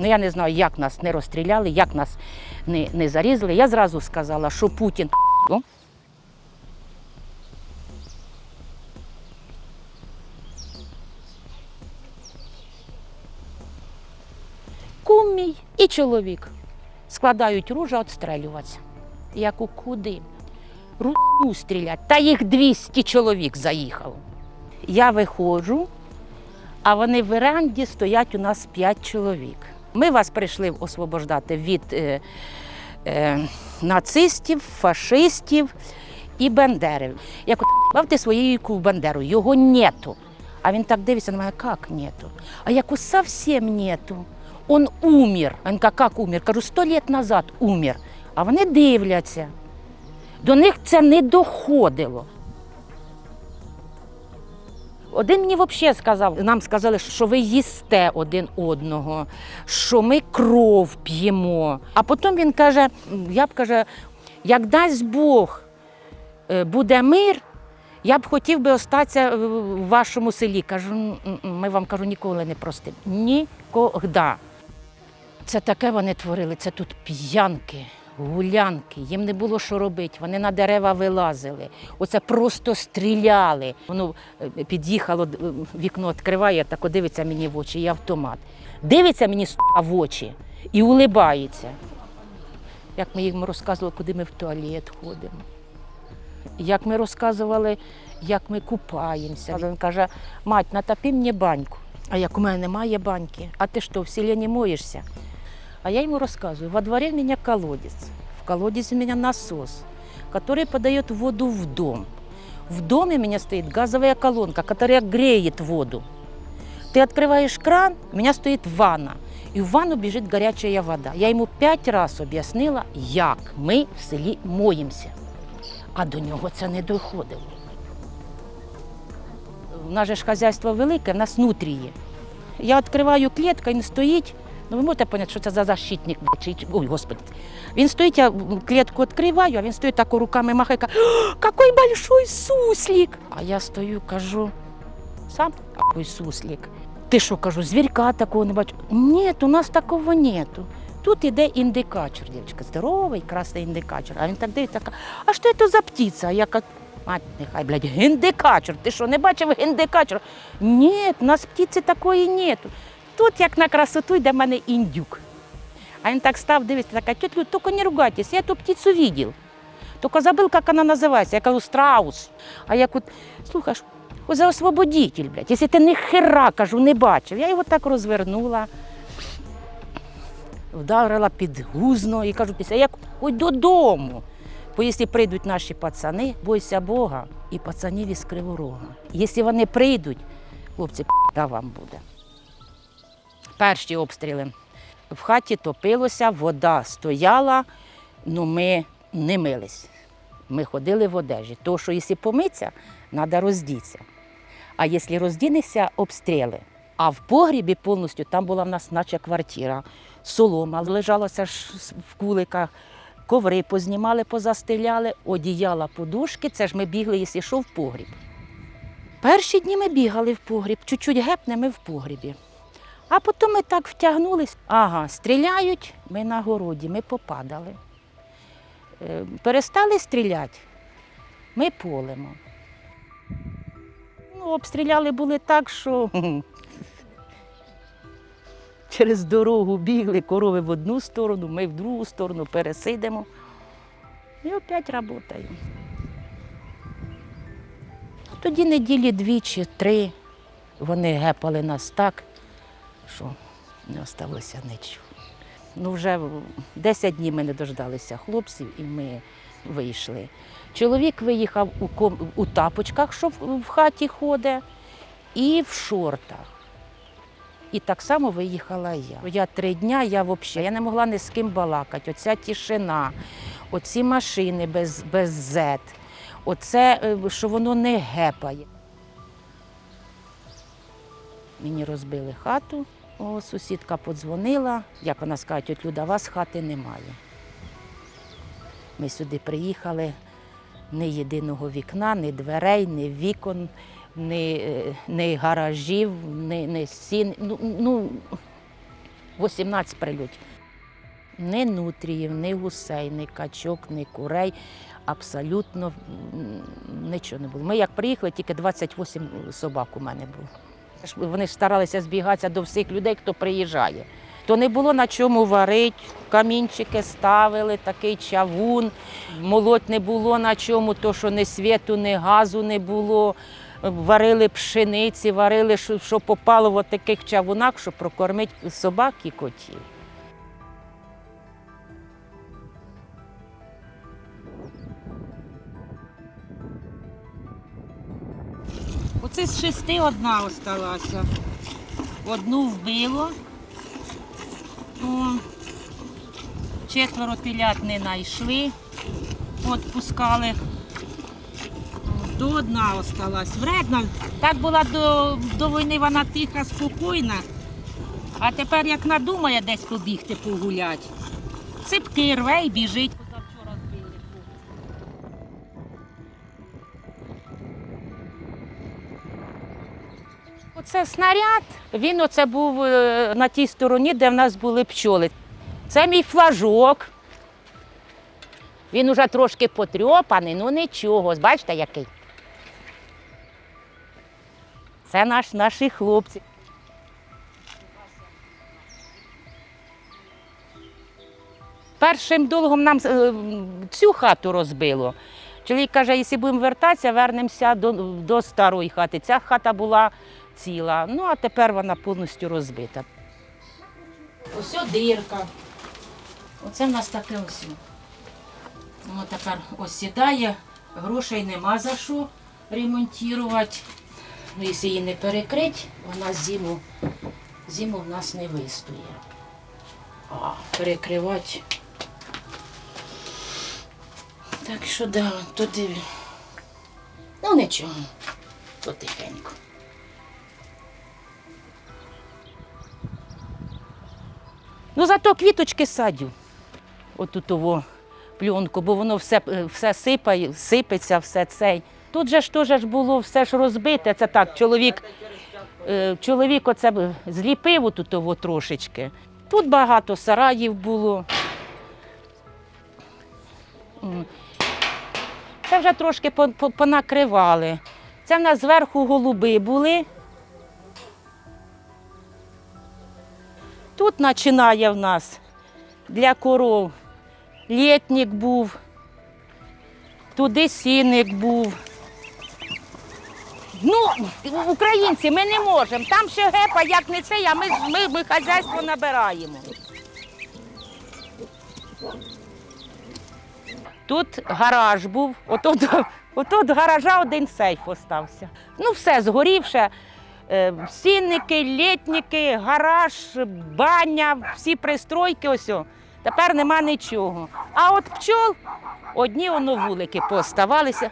Ну я не знаю, як нас не розстріляли, як нас не, не зарізали. Я зразу сказала, що Путін. Кум мій і чоловік складають ружа відстрелюватися. Кажу, куди? Ру стрілять. Та їх 200 чоловік заїхало. Я виходжу, а вони в веранді стоять у нас 5 чоловік. Ми вас прийшли освобождати від е, е, нацистів, фашистів і бандерів. Я кажу, бавте своєю бандеру, його нету. А він так дивиться на мене, як нету? А я кажу, нету. Он умер. Він каже, як умер? Кажу, сто літ назад умер. А вони дивляться. До них це не доходило. Один мені взагалі сказав, нам сказали, що ви їсте один одного, що ми кров п'ємо. А потім він каже: я б каже, як дасть Бог е, буде мир, я б хотів би остатися е, в вашому селі. Кажу, ми вам кажу, ніколи не простимо. Ніколи. Це таке вони творили, це тут п'янки, гулянки, їм не було що робити, вони на дерева вилазили, оце просто стріляли. Воно е, під'їхало, е, вікно відкриває, так дивиться мені в очі, і автомат. Дивиться мені в очі і улибається. Як ми їм розказували, куди ми в туалет ходимо. Як ми розказували, як ми купаємося. Він каже, мать, натопи мені баньку. А як у мене немає баньки, а ти що, в селі не моєшся? А я ему рассказываю, во дворе у меня колодец, в колодезе у меня насос, который подает воду в дом. В доме у меня стоит газовая колонка, которая греет воду. Ты открываешь кран, у меня стоит ванна, и в ванну бежит горячая вода. Я ему п'ять раз об'яснила, як ми в селі моємося. А до нього це не доходило. У нас же ж хазяйство велике, в нас нутрі є. Я відкриваю клітку, він стоїть. Ну, ви можете поняти, що це за защитник. чи- Ой, господи. Він стоїть, я клітку відкриваю, а він стоїть так руками махає, каже, який большой суслик. А я стою, кажу, сам який суслик. Ти що, кажу, звірка такого не бачу. Ні, у нас такого нету. Тут іде індикатор, дівчинка, здоровий, красний індикатор. А він так дивиться, а що це за птиця? А я кажу, мать, нехай, блядь, гіндикатор. Ти що, не бачив гіндикатор? Ні, у нас птиці такої нету. Тут, як на красоту, йде в мене індюк. А він так став, дивиться, така, тетя Люд, тільки не ругайтесь, я ту птицю видел. Только забыл, как она называется. Я кажу, страус. А я кажу, слухай, що за освободитель, блядь, якщо ти ні хера, кажу, не бачив. Я його так розвернула, вдарила під гузно і кажу, після як ходь додому. Бо якщо прийдуть наші пацани, бойся Бога і пацанів із Криворога. Якщо вони прийдуть, хлопці, да вам буде. Перші обстріли. В хаті топилося, вода стояла, ну ми не мились. Ми ходили в одежі. Тому що якщо помитися, треба роздітися. А якщо роздінешся, обстріли. А в погрібі повністю там була в нас наче квартира. Солома лежалося ж в куликах, коври познімали, позастеляли, одіяла, подушки. Це ж ми бігли, якщо що, в погріб. Перші дні ми бігали в погріб, чуть-чуть гепнемо в погрібі. А потім ми так втягнулись. Ага, стріляють, ми на городі, ми попадали. Е, Перестали стріляти, ми полимо. Ну, обстріляли були так, що через дорогу бігли, корови в одну сторону, ми в другу сторону пересидимо. І опять працюємо. Тоді неділі дві чи три вони гепали нас так, що не осталося нічого. Ну, вже 10 днів ми не дождалися хлопців і ми вийшли. Чоловік виїхав у, ком... у тапочках, що в хаті ходить, і в шортах. І так само виїхала я. Я три дня, я взагалі я не могла ні з ким балакати. Оця тишина, оці машини без, без зет, оце, е, що воно не гепає. Мені розбили хату. О, сусідка подзвонила, як вона скаже, тьоть Люда, вас хати немає. Ми сюди приїхали, ні єдиного вікна, ні дверей, ні вікон, ні, е, ні гаражів, ні, ні стін. Ну, ну, 18 прильотів. Ні нутріїв, ні гусей, ні качок, ні курей. Абсолютно нічого не було. Ми як приїхали, тільки 28 собак у мене було. Вони ж старалися збігатися до всіх людей, хто приїжджає. То не було на чому варити, камінчики ставили, такий чавун, молоть не було на чому, то що ні світу, ні газу не було. Варили пшениці, варили, що попало в таких чавунах, щоб прокормити собак і котів. Оце з шести одна осталася. Одну вбило. О, четверо телят не знайшли, відпускали. До одна осталась. Вредна. Так була до, до війни вона тиха, спокійна. А тепер як надумає десь побігти погуляти. Ципки рве і біжить. Оце снаряд. Він оце був е, на тій стороні, де в нас були пчоли. Це мій флажок. Він уже трошки потрьопаний, ну нічого. Бачите, який? Це наш, наші хлопці. Першим долгом нам е, цю хату розбило. Чоловік каже, якщо будемо вертатися, вернемося до, до старої хати. Ця хата була ціла, ну а тепер вона повністю розбита. Ось дирка. Оце в нас таке ось. Воно тепер осідає, грошей нема за що ремонтувати. Ну, якщо її не перекрити, вона зиму, зиму в нас не вистоїть. А перекривати. Так що да, туди. Ну нічого, то Ну зато квіточки садю. Отут того пленку, бо воно все, е, все сипає, сипеться, все цей. Тут же ж теж було все ж розбите. Це так, чоловік, е, чоловік оце зліпив отут того трошечки. Тут багато сараїв було. Це вже трошки по- по- понакривали. Це в нас зверху голуби були. Тут починає в нас для коров літник був, туди сіник був. Ну, українці, ми не можемо. Там ще гепа, як не це, а ми, ми, ми хазяйство набираємо. Тут гараж був, отут, отут гаража один сейф остався. Ну, все згорівше. Е, Сінники, літники, гараж, баня, всі пристройки, ось. Тепер нема нічого. А от пчол, одні воно вулики пооставалися.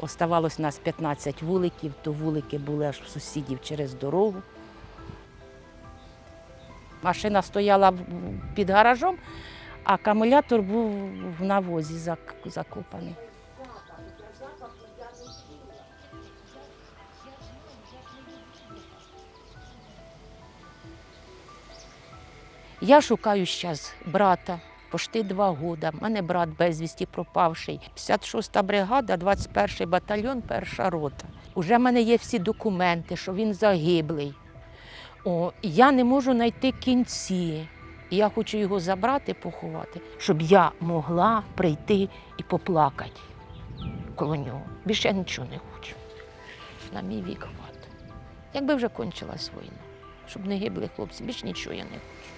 Оставалось у нас 15 вуликів, то вулики були аж в сусідів через дорогу. Машина стояла під гаражом, а акумулятор був в навозі закопаний. Я шукаю зараз брата. Пошти два роки. У мене брат безвісті пропавший. 56-та бригада, 21-й батальйон, перша рота. Уже в мене є всі документи, що він загиблий. О, я не можу знайти кінці. Я хочу його забрати, поховати, щоб я могла прийти і поплакати коло нього. Більше я нічого не хочу. На мій вік хватить. Якби вже кончилась війна, щоб не гибли хлопці, більше нічого я не хочу.